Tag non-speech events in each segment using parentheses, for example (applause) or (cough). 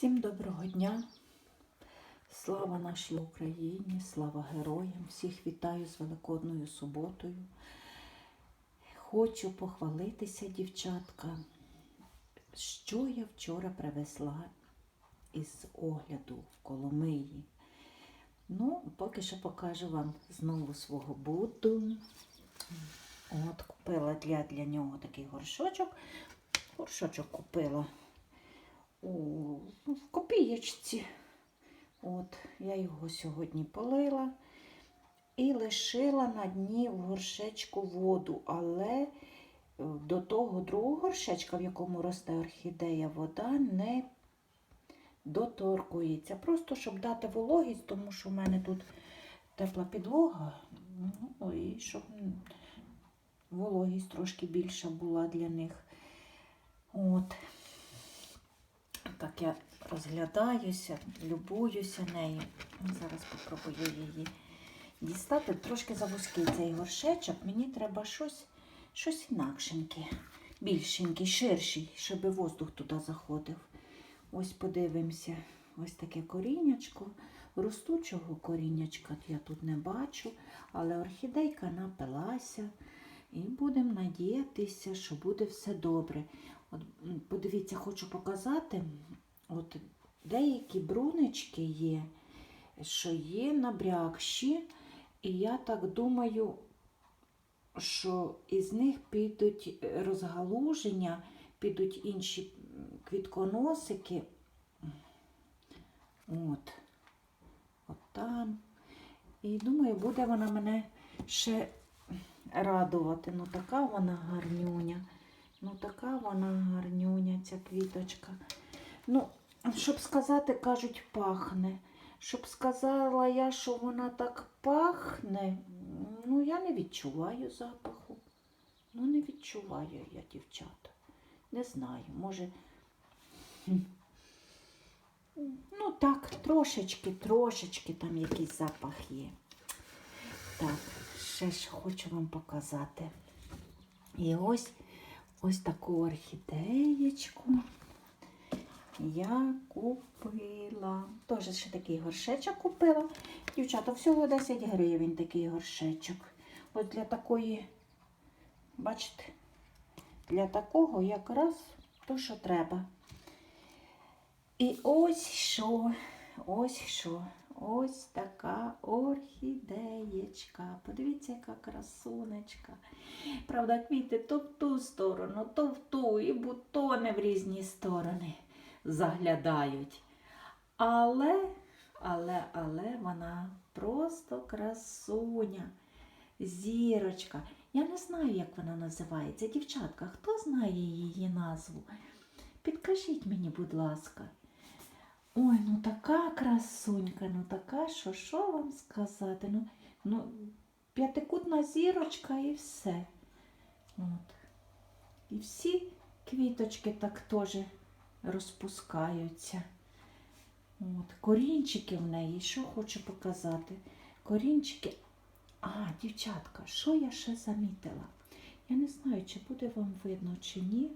Всім доброго дня! Слава нашій Україні, слава героям! Всіх вітаю з Великодною суботою. Хочу похвалитися, дівчатка, що я вчора привезла із огляду в Коломиї. Ну, поки що покажу вам знову свого Будду. От, купила для, для нього такий горшочок. Горшочок купила ну, в копієчці. От, я його сьогодні полила і лишила на дні в горшечку воду, але е, до того другого горшечка, в якому росте орхідея, вода не доторкується. Просто щоб дати вологість, тому що в мене тут тепла підлога, ну, і щоб вологість трошки більша була для них. От. Так я розглядаюся, любуюся нею. Зараз попробую її дістати. Трошки завузький цей горшечок. Мені треба щось щось інакшеньке, більшенький, ширший, щоб воздух туди заходив. Ось подивимося, ось таке коріннячко. Ростучого коріннячка я тут не бачу, але орхідейка напилася. І будемо надіятися, що буде все добре. От, подивіться, хочу показати. От деякі брунички є, що є набрякші, і я так думаю, що із них підуть розгалуження, підуть інші квітконосики. От. От там. І думаю, буде вона мене ще радувати. Ну, така вона гарнюня. Ну, така вона гарнюня, ця квіточка. Ну, щоб сказати, кажуть, пахне. Щоб сказала я, що вона так пахне, ну, я не відчуваю запаху. Ну, не відчуваю я, дівчата. Не знаю, може. Ну так, трошечки, трошечки там якийсь запах є. Так, ще ж хочу вам показати. І ось ось таку орхідеєчку я купила. Теж ще такий горшечок купила. Дівчата, всього 10 гривень такий горшечок. Ось для такої, бачите, для такого якраз то, що треба. І ось що, ось що. Ось така орхідеєчка. Подивіться, яка красунечка. Правда, квіти то в ту сторону, то в ту, і бутони в різні сторони заглядають. Але, але, але вона просто красуня, зірочка. Я не знаю, як вона називається. Дівчатка, хто знає її назву? Підкажіть мені, будь ласка. Ой, ну така красунька, ну така, що що вам сказати? Ну, ну п'ятикутна зірочка і все. От. І всі квіточки так теж розпускаються. От. Корінчики в неї, що хочу показати. Корінчики. А, дівчатка, що я ще замітила? Я не знаю, чи буде вам видно, чи ні.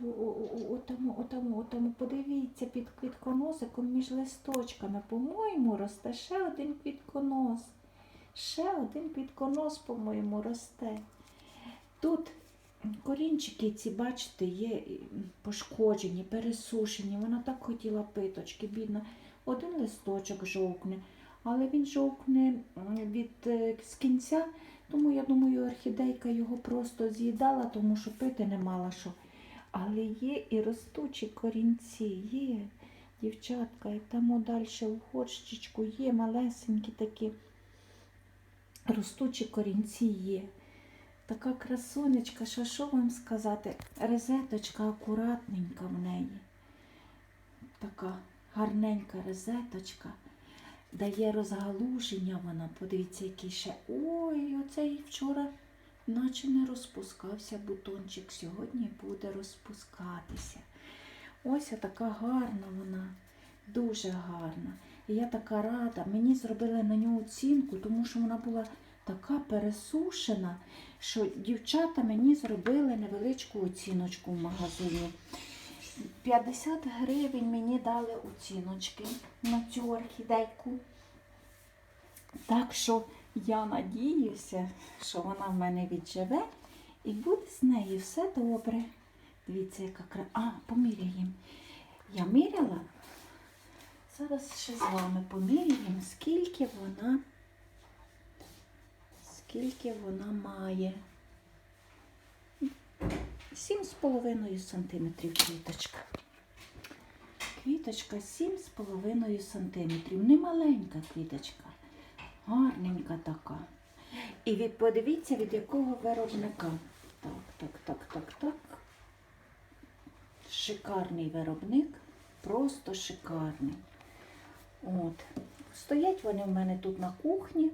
Отому, отому, отому, подивіться під квітконосиком між листочками. По-моєму, росте ще один квітконос. Ще один квітконос, по-моєму, росте. Тут корінчики ці, бачите, є пошкоджені, пересушені. Вона так хотіла питочки, бідна. Один листочок жовкне, але він жовкне від е, з кінця, тому я думаю, орхідейка його просто з'їдала, тому що пити не мала що. Але є і ростучі корінці, є, дівчатка, і там далі в горщичку є малесенькі такі ростучі корінці є. Така красунечка, що що вам сказати? Резеточка акуратненька в неї. Така гарненька резеточка. Дає розгалуження вона. Подивіться, який ще. Ой, оцей вчора наче не розпускався бутончик. Сьогодні буде розпускатися. Ось така гарна вона, дуже гарна. І я така рада. Мені зробили на нього оцінку, тому що вона була така пересушена, що дівчата мені зробили невеличку оціночку в магазині. 50 гривень мені дали оціночки на цю орхідейку. Так що я надіюся, що вона в мене відживе і буде з нею все добре. Дивіться, яка кра... А, поміряємо. Я міряла. Зараз ще з вами поміряємо, скільки вона, скільки вона має. 7,5 сантиметрів квіточка. Квіточка 7,5 сантиметрів. Не маленька квіточка, гарненька така. І від, подивіться, від якого виробника. Так, так, так, так, так. Шикарний виробник, просто шикарний. От. Стоять вони в мене тут на кухні,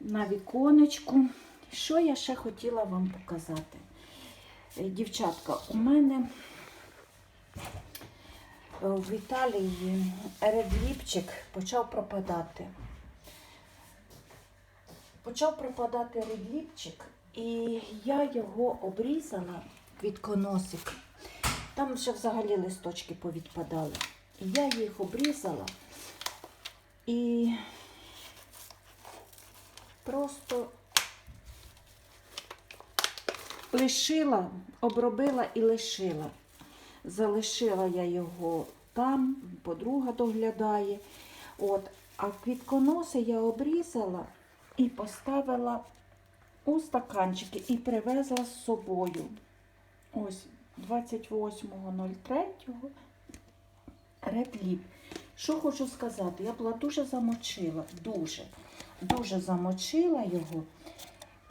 на віконечку. Що я ще хотіла вам показати? Е, Дівчатка, у мене е, в Італії редліпчик почав пропадати. Почав пропадати редліпчик, і я його обрізала квітконосик. Там вже взагалі листочки повідпадали. Я їх обрізала і просто лишила, обробила і лишила. Залишила я його там, подруга доглядає. От. А квітконоси я обрізала і поставила у стаканчики і привезла з собою. Ось 28.03 редліп. Що хочу сказати, я була дуже замочила, дуже, дуже замочила його.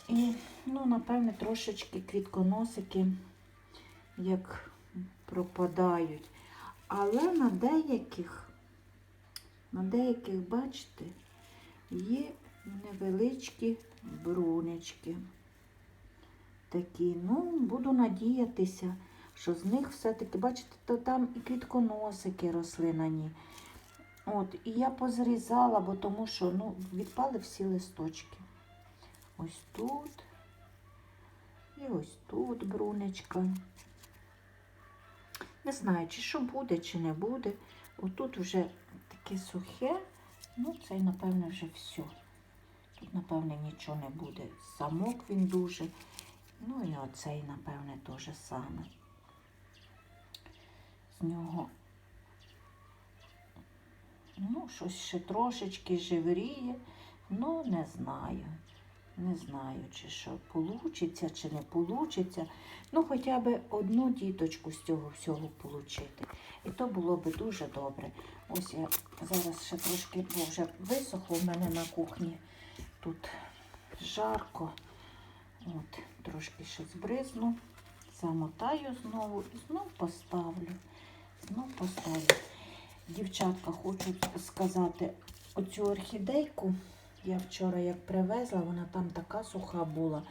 І, ну, напевне, трошечки квітконосики як пропадають. Але на деяких, на деяких, бачите, є невеличкі брунечки. Такі, ну, буду надіятися, що з них все-таки, бачите, то там і квітконосики росли на ній. От, і я позрізала, бо тому що ну, відпали всі листочки. Ось тут. І ось тут брунечка. Не знаю, чи що буде, чи не буде. Отут вже таке сухе. Ну, це, напевне, вже все. Тут, напевне, нічого не буде. Самок він дуже. Ну і оцей, напевне, теж саме. З нього, ну, щось ще трошечки живріє, ну, не знаю. Не знаю, чи що получиться, чи не получиться. Ну, хоча б одну діточку з цього всього отримати. І то було б дуже добре. Ось я зараз ще трошки бо вже висохло в мене на кухні. Тут жарко. От, трошки ще збризну, замотаю знову і знов поставлю. Знов поставлю. Дівчатка, хочу сказати, оцю орхідейку я вчора як привезла, вона там така суха була.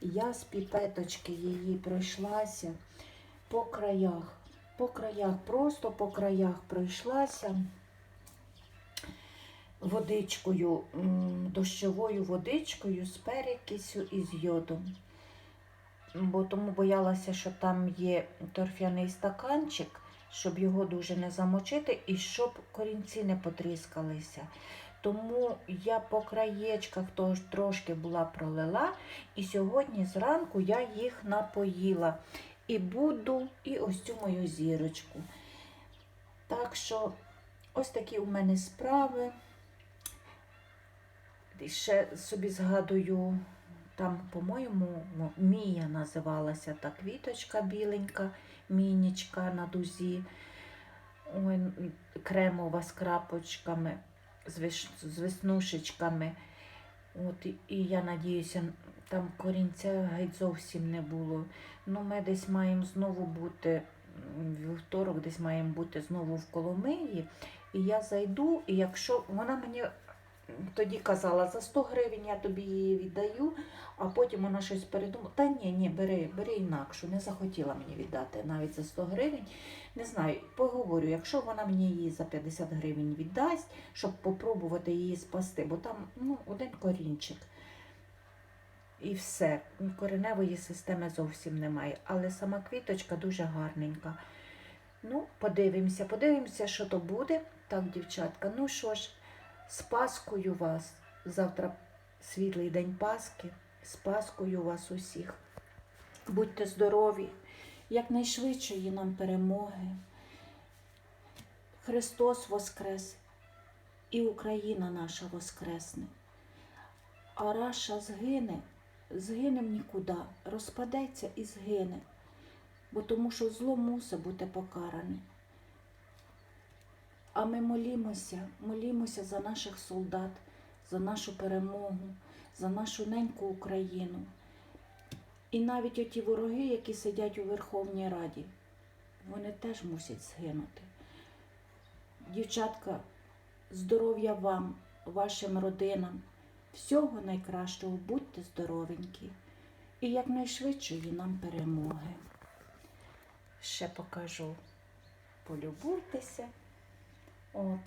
Я з піпеточки її пройшлася по краях. По краях, просто по краях пройшлася водичкою, дощовою водичкою з перекисю і з йодом. Бо тому боялася, що там є торфяний стаканчик, щоб його дуже не замочити і щоб корінці не потріскалися. Тому я по краєчках трошки була пролила, і сьогодні зранку я їх напоїла. І буду, і ось цю мою зірочку. Так що, ось такі у мене справи. І ще собі згадую, там, по-моєму, ну, Мія називалася та квіточка біленька, мінічка на дузі. Ой, кремова з крапочками, з, виш... з веснушечками. От, і, я надіюся, там корінця геть зовсім не було. Ну, ми десь маємо знову бути, вівторок десь маємо бути знову в Коломиї. І я зайду, і якщо вона мені тоді казала, за 100 гривень я тобі її віддаю, а потім вона щось передумала. Та ні, ні, бери, бери інакшу. Не захотіла мені віддати навіть за 100 гривень. Не знаю, поговорю, якщо вона мені її за 50 гривень віддасть, щоб попробувати її спасти, бо там ну, один корінчик. І все. Кореневої системи зовсім немає. Але сама квіточка дуже гарненька. Ну, подивимося, подивимося, що то буде. Так, дівчатка, ну що ж, з Паскою вас. Завтра світлий день Пасхи. З Паскою вас усіх. Будьте здорові, якнайшвидшої нам перемоги. Христос Воскрес і Україна наша Воскресне. А Раша згине, згине в нікуди, розпадеться і згине, бо тому що зло мусить бути покаране. А ми молімося, молімося за наших солдат, за нашу перемогу, за нашу неньку Україну. І навіть оті вороги, які сидять у Верховній Раді, вони теж мусять згинути. Дівчатка, здоров'я вам, вашим родинам, всього найкращого, будьте здоровенькі і якнайшвидшої нам перемоги. Ще покажу, полюбуйтеся. От.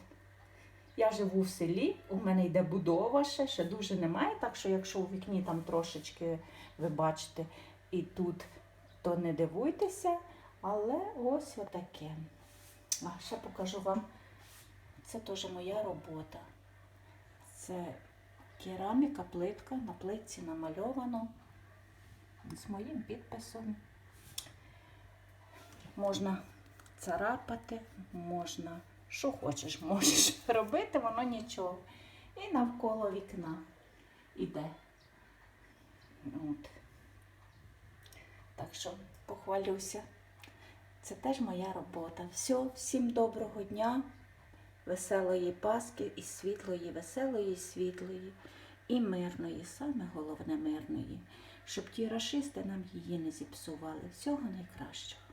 Я живу в селі, у мене йде будова ще, ще дуже немає, так що якщо у вікні там трошечки ви бачите і тут, то не дивуйтеся, але ось отаке. А ще покажу вам, це теж моя робота. Це кераміка, плитка, на плитці намальовано з моїм підписом. Можна царапати, можна, що хочеш, можеш (laughs) робити, воно нічого. І навколо вікна іде. От. Так що похвалюся. Це теж моя робота. Все, всім доброго дня, веселої Пасхи і світлої, веселої, світлої, і мирної, саме головне мирної, щоб ті рашисти нам її не зіпсували. Всього найкращого.